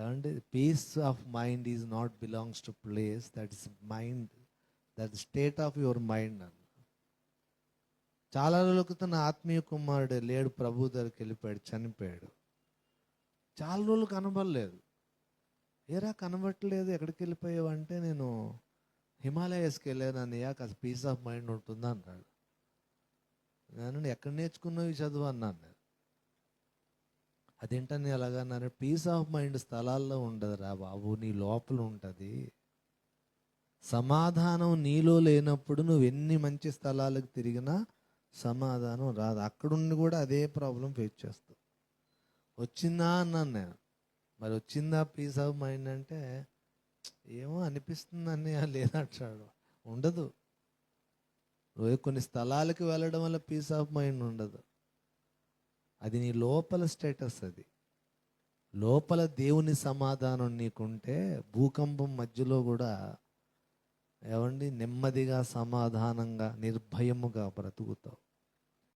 ఏమంటే peace of mind is not belongs to place that is mind that state of your mind అన్న చాలా రోజుల క్రితం ఆత్మీయ కుమారుడు లేడు ప్రభు దగ్గరికి వెళ్ళిపోయాడు చనిపోయాడు. చాలా రోజులు కనబడలేదు. ఏరా కనబట్టలేదు ఎక్కడికి వెళ్ళిపోయావంటే నేను హిమాలయస్కి వెళ్ళాను అన్నయ్య కాస్త పీస్ ఆఫ్ మైండ్ ఉంటుందా అన్నాడు నేను ఎక్కడ నేర్చుకున్నావు ఈ చదువు అన్నాను నేను అదేంటని అలాగన్నారు పీస్ ఆఫ్ మైండ్ స్థలాల్లో ఉండదురా బాబు నీ లోపల ఉంటుంది సమాధానం నీలో లేనప్పుడు నువ్వు ఎన్ని మంచి స్థలాలకు తిరిగినా సమాధానం రాదు. అక్కడుండి కూడా అదే ప్రాబ్లం ఫేస్ చేస్తావు వచ్చిందా అన్నాను నేను. మరి వచ్చిందా పీస్ ఆఫ్ మైండ్ అంటే ఏమో అనిపిస్తుంది అని లేదంటాడు ఉండదు. కొన్ని స్థలాలకు వెళ్ళడం వల్ల పీస్ ఆఫ్ మైండ్ ఉండదు. అది నీ లోపల స్టేటస్ అది. లోపల దేవుని సమాధానం నీకుంటే భూకంపం మధ్యలో కూడా ఏమండి? నెమ్మదిగా సమాధానంగా నిర్భయముగా బ్రతుకుతావు.